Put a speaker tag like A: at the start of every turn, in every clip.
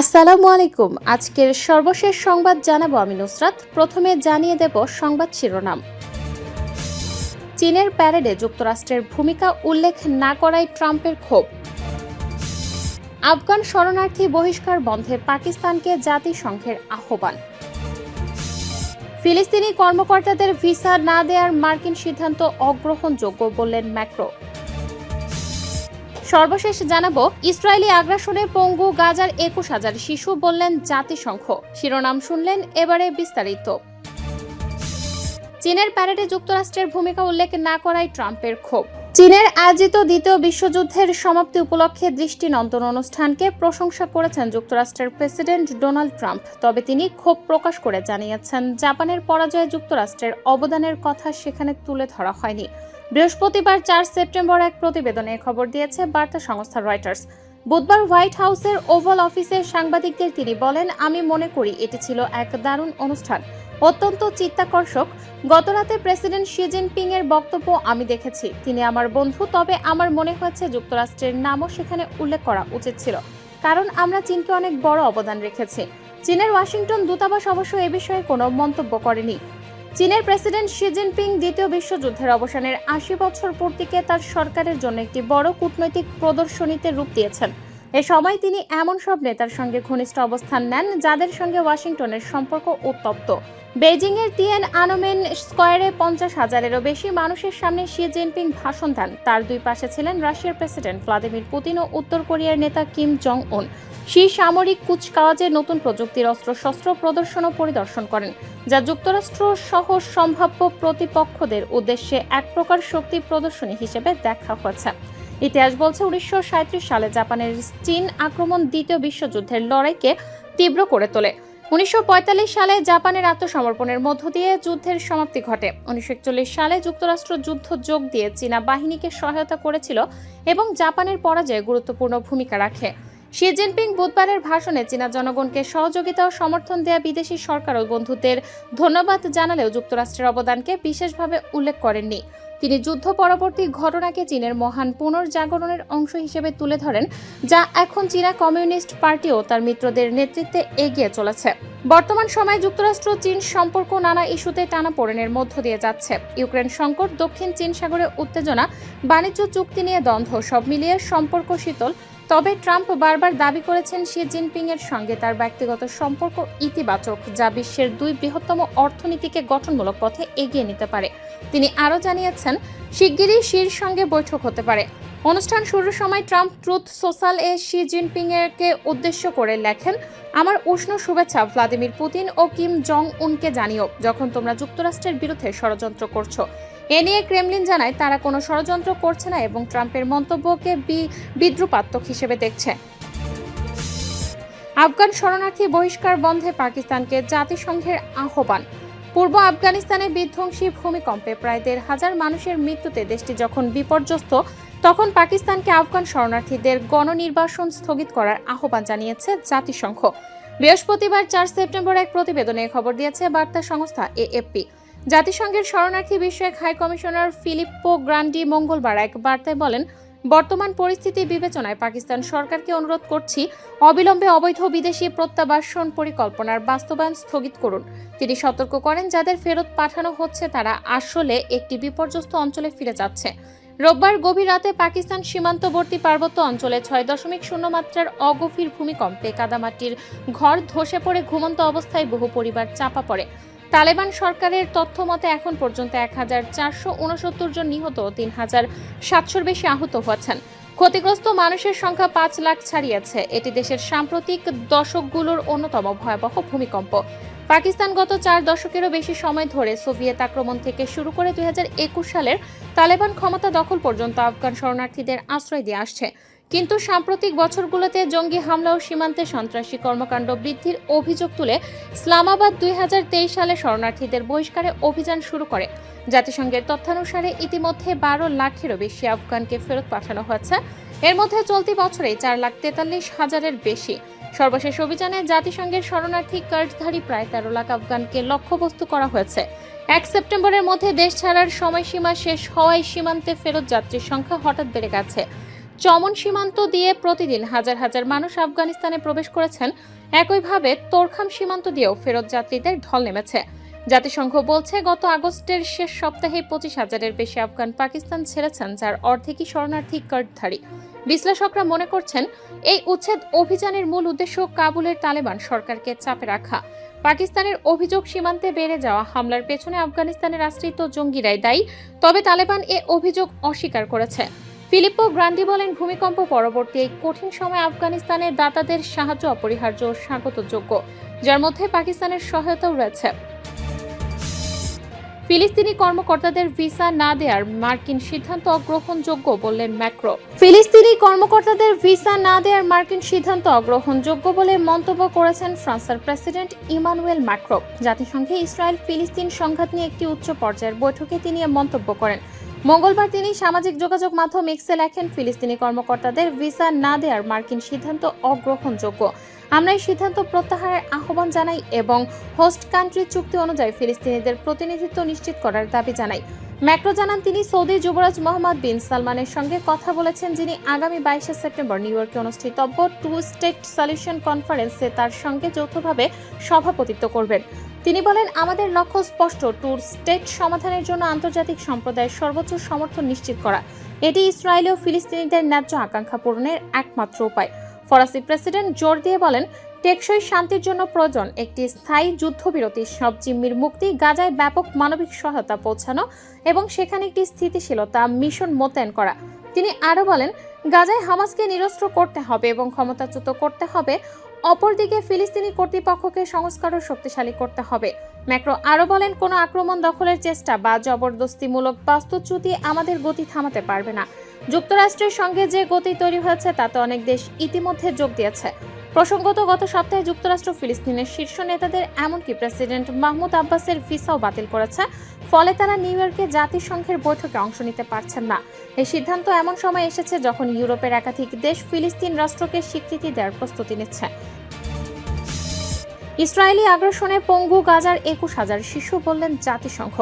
A: আসসালামু আলাইকুম। আজকের সর্বশেষ সংবাদ জানাব আমি নুসরাত। প্রথমে জানিয়ে দেব সংবাদ শিরোনাম। চীনের প্যারেডে যুক্তরাষ্ট্রের ভূমিকা উল্লেখ না করায় ট্রাম্পের ক্ষোভ। আফগান শরণার্থী বহিষ্কার বন্ধে পাকিস্তানকে জাতিসংঘের আহ্বান। ফিলিস্তিনি কর্মকর্তাদের ভিসা না দেওয়ার মার্কিন সিদ্ধান্ত অগ্রহণযোগ্য বললেন ম্যাক্রো। সর্বশেষ জানাব, ইসরায়েলি আগ্রাসনে পঙ্গু গাজার একুশ হাজার শিশু বললেন জাতিসংঘ। শিরোনাম শুনলেন এবারে বিস্তারিত। চীনের প্যারেডে যুক্তরাষ্ট্রের ভূমিকা উল্লেখ না করায় ট্রাম্পের ক্ষোভ। চীনের আয়োজিত দ্বিতীয় বিশ্বযুদ্ধের সমাপ্তি উপলক্ষে দৃষ্টি দৃষ্টিনন্দন অনুষ্ঠানকে প্রশংসা করেছেন যুক্তরাষ্ট্রের প্রেসিডেন্ট ডোনাল্ড ট্রাম্প। তবে তিনি ক্ষোভ প্রকাশ করে জানিয়েছেন, জাপানের পরাজয়ে যুক্তরাষ্ট্রের অবদানের কথা সেখানে তুলে ধরা হয়নি। বৃহস্পতিবার চার সেপ্টেম্বর এক প্রতিবেদনে খবর দিয়েছে বার্তা সংস্থা রয়টার্স। বুধবার হোয়াইট হাউসের ওভাল অফিসে সাংবাদিকদের তিনি বলেন, আমি মনে করি এটি ছিল এক দারুণ অনুষ্ঠান। অত্যন্ত চিত্তাকর্ষক। গতরাতে প্রেসিডেন্ট শি জিনপিং এর বক্তব্য আমি দেখেছি। তিনি আমার বন্ধু, তবে আমার মনে হয়েছে যুক্তরাষ্ট্রের নামও সেখানে উল্লেখ করা উচিত ছিল। কারণ আমরা চীনকে অনেক বড় অবদান রেখেছি। চীনের ওয়াশিংটন দূতাবাস অবশ্য এ বিষয়ে কোনো মন্তব্য করেনি। চীনের প্রেসিডেন্ট শি জিনপিং দ্বিতীয় বিশ্বযুদ্ধের অবসানের আশি বছর পূর্তিকে তার সরকারের জন্য একটি বড় কূটনৈতিক প্রদর্শনীতে রূপ দিয়েছেন। এ সময় তিনি এমন সব নেতার সঙ্গে ঘনিষ্ঠ অবস্থান নেন, যাদের সঙ্গে ওয়াশিংটনের সম্পর্ক উত্তপ্ত। বেজিংয়ের টিএন আনোমেন স্কোয়ারে পঞ্চাশ হাজারেরও বেশি মানুষের সামনে শি জিনপিং ভাষণ দেন। তার দুই পাশে ছিলেন রাশিয়ার প্রেসিডেন্ট ভ্লাদিমির পুতিন ও উত্তর কোরিয়ার নেতা কিম জং উন শি সামরিক কুচকাওয়াজে নতুন প্রযুক্তির অস্ত্রশস্ত্র প্রদর্শন ও পরিদর্শন করেন, যা যুক্তরাষ্ট্র সহ সম্ভাব্য প্রতিপক্ষদের উদ্দেশ্যে এক প্রকার শক্তি প্রদর্শনী হিসেবে দেখা হয়েছে। ইতিহাস বলছে উনিশশো সাঁইত্রিশ সালে জাপানের চীন আক্রমণ দ্বিতীয় বিশ্বযুদ্ধের লড়াইকে তীব্র করে তোলে। উনিশশো পঁয়তাল্লিশ সালে জাপানের আত্মসমর্পণের মধ্য দিয়ে যুদ্ধের সমাপ্তি ঘটে। উনিশশো একচল্লিশ সালে যুক্তরাষ্ট্র যুদ্ধ যোগ দিয়ে চীনা বাহিনীকে সহায়তা করেছিল এবং জাপানের পরাজয়ে গুরুত্বপূর্ণ ভূমিকা রাখে। শি জিনপিং বুধবারের ভাষণে চীনা জনগণকে সহযোগিতা ও সমর্থন দেয়া বিদেশি সরকার ও বন্ধুদের ধন্যবাদ জানালেও যুক্তরাষ্ট্রের অবদানকে বিশেষভাবে উল্লেখ করেননি। তিনি যুদ্ধ পরবর্তী ঘটনাকে চীনের মহান পুনর্জাগরণের অংশ হিসেবে তুলে ধরেন, যা এখন চীনা কমিউনিস্ট পার্টিও তার মিত্রদের নেতৃত্বে এগিয়ে চলেছে। বর্তমান সময়ে যুক্তরাষ্ট্র, চীন সম্পর্ক নানা ইস্যুতে টানাপোড়েনের মধ্য দিয়ে যাচ্ছে। ইউক্রেন সংকট, দক্ষিণ চীন সাগরে উত্তেজনা, বাণিজ্য চুক্তি নিয়ে দ্বন্দ্ব, সব মিলিয়ে সম্পর্ক শীতল। তবে ট্রাম্প বারবার দাবি করেছেন শি জিনপিং এর সঙ্গে তার ব্যক্তিগত সম্পর্ক ইতিবাচক, যা বিশ্বের দুই বৃহত্তম অর্থনীতিকে গঠনমূলক পথে এগিয়ে নিতে পারে। তিনি আরও জানিয়েছেন, শিগগিরই শির সঙ্গে বৈঠক হতে পারে। অনুষ্ঠান শুরুর সময় ট্রাম্প ট্রুথ সোশ্যাল এ শি জিনপিং এরকে উদ্দেশ্য করে লেখেন, আমার উষ্ণ শুভেচ্ছা ভ্লাদিমির পুতিন ও কিম জং উনকে জানিও যখন তোমরা যুক্তরাষ্ট্রের বিরুদ্ধে ষড়যন্ত্র করছ। এ নিয়ে ক্রেমলিন জানায়, তারা কোনো ষড়যন্ত্র করছে না এবং ট্রাম্পের মন্তব্যকে বিদ্রুপাত্মক হিসেবে দেখছে। আফগান শরণার্থী বহিষ্কার বন্ধে পাকিস্তানকে জাতিসংঘের আহ্বান। পূর্ব আফগানিস্তানে বিধ্বংসী ভূমিকম্পে প্রায় দেড় হাজার মানুষের মৃত্যুতে দেশটি যখন বিপর্যস্ত, তখন পাকিস্তানকে আফগান শরণার্থীদের গণনির্বাসন স্থগিত করার আহ্বান জানিয়েছে জাতিসংঘ। বৃহস্পতিবার চার সেপ্টেম্বর এক প্রতিবেদনে খবর দিয়েছে বার্তা সংস্থা এএফপি। জাতিসংঘের শরণার্থী বিষয়ক হাই কমিশনার ফিলিপ্পো গ্রান্ডি মঙ্গলবার এক বার্তায় বলেন বর্তমান পরিস্থিতি বিবেচনায় পাকিস্তান সরকারকে অনুরোধ করছি, অবিলম্বে অবৈধ বিদেশি প্রত্যাবাসন পরিকল্পনার বাস্তবায়ন স্থগিত করুন। তিনি সতর্ক করেন, যাদের ফেরত পাঠানো হচ্ছে তারা আসলে একটি বিপর্যস্ত অঞ্চলে ফিরে যাচ্ছে। রোববার গভীর রাতে পাকিস্তান সীমান্তবর্তী পার্বত্য অঞ্চলে ছয় দশমিক শূন্য মাত্রার অগভীর ভূমিকম্পে কাদামাটির ঘর ধসে পড়ে ঘুমন্ত অবস্থায় বহু পরিবার চাপা পড়ে। তালেবান সরকারের তথ্য মতে এখন পর্যন্ত এক হাজার চারশো উনসত্তর জন নিহত, তিন হাজার সাতশোর বেশি আহত হয়েছেন। ক্ষতিগ্রস্ত মানুষের সংখ্যা পাঁচ লাখ ছাড়িয়েছে। এটি দেশের সাম্প্রতিক দশকগুলোর অন্যতম ভয়াবহ ভূমিকম্প। পাকিস্তান গত চার দশকেরও বেশি সময় ধরে সোভিয়েত আক্রমণ থেকে শুরু করে দুই হাজার একুশ সালের তালেবান ক্ষমতা দখল পর্যন্ত আফগান শরণার্থীদের আশ্রয় দিয়ে আসছে। কিন্তু সাম্প্রতিক বছরগুলোতে জঙ্গি হামলা ও সীমান্তে সন্ত্রাসী কর্মকাণ্ড বৃদ্ধির অভিযোগ তুলে ইসলামাবাদ দুই হাজার তেইশ সালে শরণার্থীদের বহিষ্কারে অভিযান শুরু করে। জাতিসংঘের তথ্যানুসারে ইতিমধ্যে বারো লাখেরও বেশি আফগানকে ফেরত পাঠানো হয়েছে। এর মধ্যে চলতি বছরে চার লাখ তেতাল্লিশ হাজারের বেশি। সর্বশেষ অভিযানে জাতিসংঘের শরণার্থী কার্ডধারী প্রায় তেরো লাখ আফগানকে লক্ষ্যবস্তু করা হয়েছে। এক সেপ্টেম্বরের মধ্যে দেশ ছাড়ার সময়সীমা শেষ হওয়ায় সীমান্তে ফেরত যাত্রীর সংখ্যা হঠাৎ বেড়ে গেছে। চমন সীমান্ত দিয়ে প্রতিদিন হাজার হাজার মানুষ আফগানিস্তানে প্রবেশ করেছেন। একইভাবে তোরখাম সীমান্ত দিয়েও ফেরত যাত্রীদের ঢল নেমেছে। জাতিসংঘ বলছে, গত আগস্টের শেষ সপ্তাহে পঁচিশ হাজারের বেশি আফগান পাকিস্তান ছেড়েছেন, যার অর্ধেকই শরণার্থী কার্ডধারী। বিশ্লেষকরা মনে করছেন, এই উচ্ছেদ অভিযানের মূল উদ্দেশ্য কাবুলের তালেবান সরকারকে চাপে রাখা। পাকিস্তানের অভিযোগ সীমান্তে বেড়ে যাওয়া হামলার পেছনে আফগানিস্তানের আশ্রিত জঙ্গিরাই দায়ী, তবে তালেবান এ অভিযোগ অস্বীকার করেছে। ফিলিপ্পো গ্রান্ডি বলেন, ভূমিকম্প পরবর্তী এই কঠিন সময় আফগানিস্তানের দাতাদের সাহায্য অপরিহার্য ও স্বাগতযোগ্য, যার মধ্যে পাকিস্তানের সহায়তাও রয়েছে। ফিলিস্তিনি কর্মকর্তাদের ভিসা না দেওয়ার মার্কিন সিদ্ধান্ত অগ্রহণযোগ্য বললেন ম্যাক্রো। ফিলিস্তিনি কর্মকর্তাদের ভিসা না দেওয়ার মার্কিন সিদ্ধান্ত অগ্রহণযোগ্য বলে মন্তব্য করেছেন ফ্রান্সের প্রেসিডেন্ট ইমানুয়েল ম্যাক্রো। জাতিসংঘে ইসরায়েল ফিলিস্তিন সংঘাত নিয়ে একটি উচ্চ পর্যায়ের বৈঠকে তিনি মন্তব্য করেন। মঙ্গলবার তিনি সামাজিক যোগাযোগ মাধ্যম এক্সে লেখেন, ফিলিস্তিনি কর্মকর্তাদের ভিসা না দেওয়ার মার্কিন সিদ্ধান্ত অগ্রহণযোগ্য। আমরা এই সিদ্ধান্ত প্রত্যাহারের আহ্বান জানাই এবং হোস্ট কান্ট্রি চুক্তি অনুযায়ী ফিলিস্তিনিদের প্রতিনিধিত্ব নিশ্চিত করার দাবি জানাই। ম্যাক্রো জানান, তিনি সৌদি যুবরাজ মোহাম্মদ বিন সালমানের সঙ্গে কথা বলেছেন, যিনি আগামী বাইশে সেপ্টেম্বর নিউ ইয়র্কে অনুষ্ঠিতব্য টু স্টেট সলিউশন কনফারেন্সে তার সঙ্গে যৌথভাবে সভাপতিত্ব করবেন। তিনি বলেন, আমাদের লক্ষ্য স্পষ্ট, টুর স্টেট সমাধানের জন্য আন্তর্জাতিক সম্প্রদায়ের সর্বোচ্চ সমর্থন নিশ্চিত করা। এটি ইসরায়েল ও ফিলিস্তিনিদের ন্যায্য আকাঙ্ক্ষা পূরণের একমাত্র উপায়। ফরাসি প্রেসিডেন্ট জোর দিয়ে বলেন টেকসই শান্তির জন্য প্রয়োজন একটি স্থায়ী যুদ্ধবিরতি। সব জিম্মির মুক্তি, গাজায় ব্যাপক মানবিক সহায়তা পৌঁছানো এবং সেখানে একটি স্থিতিশীলতা, মিশন মোতায়েন করা। তিনি আরও বলেন, গাজায় হামাসকে নিরস্ত্র করতে হবে এবং ক্ষমতাচ্যুত করতে হবে। অপরদিকে ফিলিস্তিনি কর্তৃপক্ষকে সংস্কার ও শক্তিশালী করতে হবে। ম্যাক্রো আরও বলেন, কোনো আক্রমণ দখলের চেষ্টা বা জবরদস্তিমূলক বাস্তুচ্যুতি আমাদের গতি থামাতে পারবে না। যুক্তরাষ্ট্রের সঙ্গে যে গতি তৈরি হয়েছে, তাতে অনেক দেশ ইতিমধ্যে যোগ দিয়েছে। প্রসঙ্গত, গত সপ্তাহে যুক্তরাষ্ট্র ফিলিস্তিনের শীর্ষ নেতাদের এমনকি প্রেসিডেন্ট মাহমুদ আব্বাসের ভিসাও বাতিল করেছে। ফলে তারা নিউ ইয়র্কে জাতিসংঘের বৈঠকে অংশ নিতে পারছেন না। এই সিদ্ধান্ত এমন সময় এসেছে যখন ইউরোপের একাধিক দেশ ফিলিস্তিন রাষ্ট্রকে স্বীকৃতি দেওয়ার প্রস্তুতি নিচ্ছে। ইসরায়েলি আগ্রাসনে পঙ্গু গাজার একুশ হাজার শিশু বললেন জাতিসংঘ।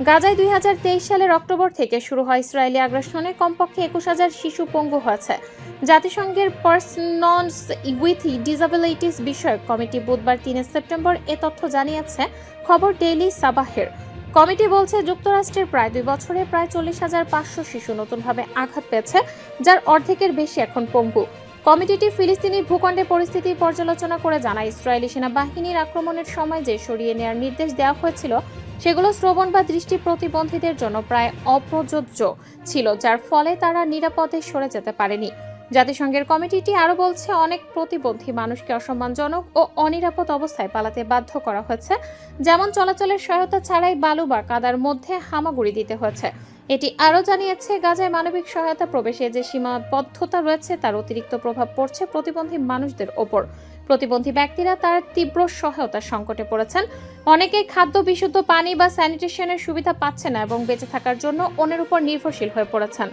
A: গাজায় দুই হাজার তেইশ সালের অক্টোবর থেকে শুরু হয় ইসরায়েলি আগ্রাসনে কমপক্ষে একুশ হাজার শিশু পঙ্গু হয়েছে। জাতিসংঘের পার্সনস উইথ ডিসাবিলিটিস বিষয়ক কমিটি বুধবার তিন সেপ্টেম্বর এ তথ্য জানিয়েছে, খবর ডেইলি সাবাহের। কমিটি বলছে, যুক্তরাষ্ট্রের প্রায় দুই বছরে প্রায় চল্লিশ হাজার পাঁচশো শিশু নতুনভাবে আঘাত পেয়েছে, যার অর্ধেকের বেশি এখন পঙ্গু। কমিটিটি ফিলিস্তিনি ভূখণ্ডে পরিস্থিতি পর্যালোচনা করে জানায়, ইসরায়েলি সেনাবাহিনীর আক্রমণের সময় যে সরিয়ে নেওয়ার নির্দেশ দেওয়া হয়েছিল সেগুলো শ্রবণ বা দৃষ্টি প্রতিবন্ধীদের জন্য প্রায় অপ্রযোজ্য ছিল, যার ফলে তারা নিরাপদে সরে যেতে পারেনি। জাতিসংঘের কমিটিটি আরও বলছে, অনেক প্রতিবন্ধী মানুষকে অসম্মানজনক ও অনিরাপদ অবস্থায় পালাতে বাধ্য করা হয়েছে, যেমন চলাচলের সহায়তা ছাড়াই বালু বা কাদার মধ্যে হামাগুড়ি দিতে হয়েছে। এটি আরও জানিয়েছে, গাজায় মানবিক সহায়তা প্রবেশে যে সীমাবদ্ধতা রয়েছে, তার অতিরিক্ত প্রভাব পড়ছে প্রতিবন্ধী মানুষদের ওপর। প্রতিবন্ধী ব্যক্তিরা তার তীব্র সহায়তার সংকটে পড়েছেন। অনেকে খাদ্য, বিশুদ্ধ পানি বা স্যানিটেশনের সুবিধা পাচ্ছে না এবং বেঁচে থাকার জন্য অন্যের উপর নির্ভরশীল হয়ে পড়েছেন।